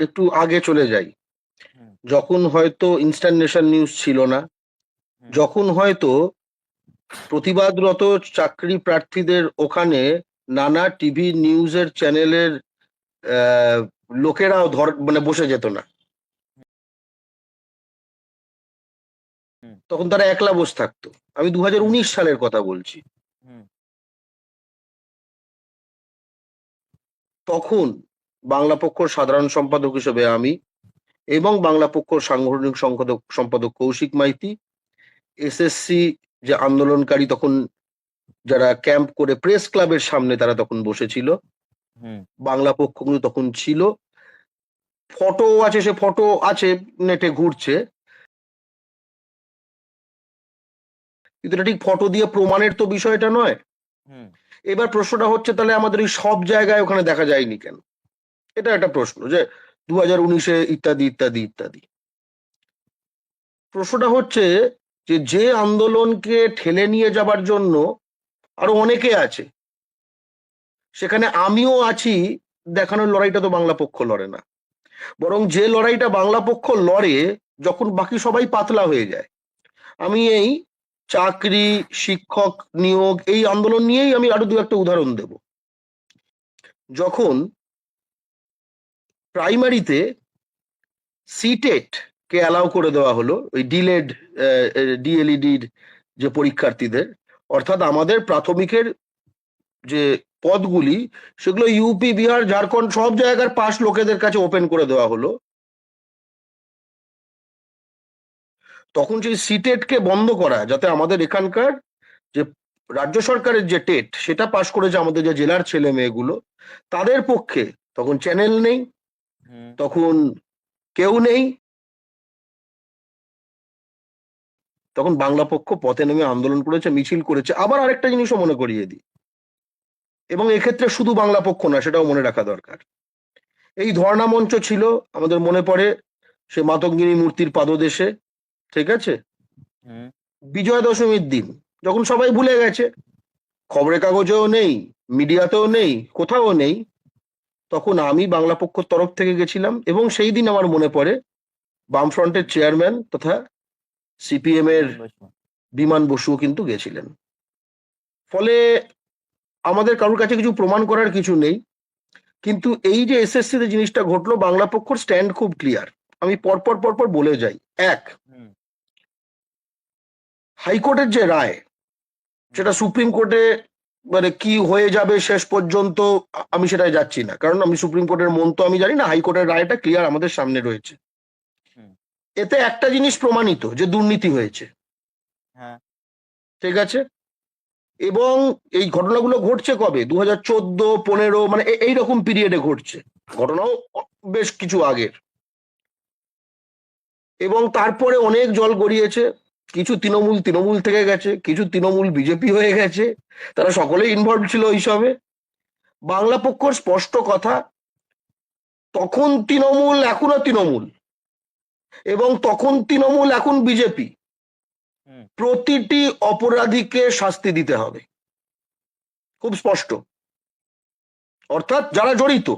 একটু আগে চলে যাই। যখন হয়তো ইনস্ট্যান্ট নেশন নিউজ ছিল না যখন হয়তো প্রতিবাদরত চাকরি প্রার্থীদের ওখানে নানা টিভি নিউজের চ্যানেলের লোকেরাও ধর মানে বসে যেত না। তখন তারা একলা বসে থাকতো। আমি দু হাজার উনিশ সালের কথা বলছি। তখন বাংলা পক্ষর সাধারণ সম্পাদক হিসেবে আমি এবং বাংলা পক্ষ সাংগঠনিক সম্পাদক সম্পাদক কৌশিক মাইতি। এসএসসি যে আন্দোলনকারী তখন যারা ক্যাম্প করে প্রেস ক্লাবের সামনে তারা তখন বসেছিল। বাংলা পক্ষ কিন্তু তখন ছিল। ফটো আছে সে ফটো আছে নেটে ঘুরছে। কিন্তু এটা ঠিক ফটো দিয়ে প্রমাণের তো বিষয়টা নয়। এবার প্রশ্নটা হচ্ছে তাহলে আমাদের ওই সব জায়গায় ওখানে দেখা যায়নি কেন? এটা একটা প্রশ্ন যে দু হাজার উনিশে ইত্যাদি ইত্যাদি ইত্যাদি। প্রশ্নটা হচ্ছে যে যে আন্দোলনকে ঠেলে নিয়ে যাবার জন্য আরও অনেকে আছে। সেখানে আমিও আছি, দেখানোর লড়াইটা তো বাংলা পক্ষ লড়ে না। বরং যে লড়াইটা বাংলা পক্ষ লড়ে, যখন বাকি সবাই পাতলা হয়ে যায়, আমি এই চাকরি, শিক্ষক নিয়োগ, এই আন্দোলন নিয়েই আমি আরও দু একটা উদাহরণ দেব। যখন প্রাইমারিতে সিটেট কে অ্যালাউ করে দেওয়া হলো, ওই ডিলেড ডিএলইডির যে পরীক্ষার্থীদের, অর্থাৎ আমাদের প্রাথমিকের যে পদগুলি, সেগুলো ইউপি বিহার, ঝাড়খণ্ড সব জায়গার পাশ লোকেদের কাছে ওপেন করে দেওয়া হলো তখন সেই সিটেটকে বন্ধ করা, যাতে আমাদের এখানকার যে রাজ্য সরকারের যে টেট সেটা পাশ করেছে আমাদের যে জেলার ছেলে মেয়েগুলো তাদের পক্ষে, তখন চ্যানেল নেই। তখন কেউ নেই। তখন বাংলা পক্ষ পথে নেমে আন্দোলন করেছে মিছিল করেছে। আবার আরেকটা জিনিসও মনে করিয়ে দিই। এবং এক্ষেত্রে শুধু বাংলা পক্ষ না সেটাও মনে রাখা দরকার। এই ধর্ণা মঞ্চ ছিল আমাদের মনে পড়ে সে মাতঙ্গিনী মূর্তির পাদদেশে ঠিক আছে। বিজয়া দশমীর দিন যখন সবাই ভুলে গেছে। খবরের কাগজেও নেই মিডিয়াতেও নেই কোথাও নেই। তখন আমি বাংলা পক্ষর তরফ থেকে গেছিলাম এবং সেই দিন আমার মনে পড়ে বামফ্রন্টের চেয়ারম্যান তথা সিপিএম এর বিমান বসুও কিন্তু গেছিলেন। ফলে আমাদের কারোর কাছে কিছু প্রমাণ করার কিছু নেই কিন্তু এই যে এসএসসি তে জিনিসটা ঘটলো বাংলা পক্ষর স্ট্যান্ড খুব ক্লিয়ার আমি পরপর পরপর বলে যাই। এক হাইকোর্টের যে রায় সেটা সুপ্রিম কোর্টে মানে কি হয়ে যাবে শেষ পর্যন্ত আমি সেটাই যাচ্ছি না। কারণ আমি সুপ্রিম কোর্টের মন তো আমি জানি না হাইকোর্টের রায়টা ক্লিয়ার আমাদের সামনে রয়েছে। এতে একটা জিনিস প্রমাণিত যে দুর্নীতি হয়েছে। হ্যাঁ। ঠিক আছে? এবং এই ঘটনাগুলো ঘটছে কবে? দু হাজার চোদ্দ পনেরো মানে এইরকম পিরিয়ডে ঘটছে। ঘটনাও বেশ কিছু আগের। এবং তারপরে অনেক জল গড়িয়েছে। কিছু তৃণমূল তৃণমূল থেকে গেছে কিছু তৃণমূল বিজেপি হয়ে গেছে তারা সকলেই ইনভলভ ছিল এইসবে বাংলা পক্ষর স্পষ্ট কথা তখন তৃণমূল এখনও তৃণমূল এবং তখন তৃণমূল এখন বিজেপি। প্রতিটি অপরাধীকে শাস্তি দিতে হবে। খুব স্পষ্ট। অর্থাৎ যারা জড়িত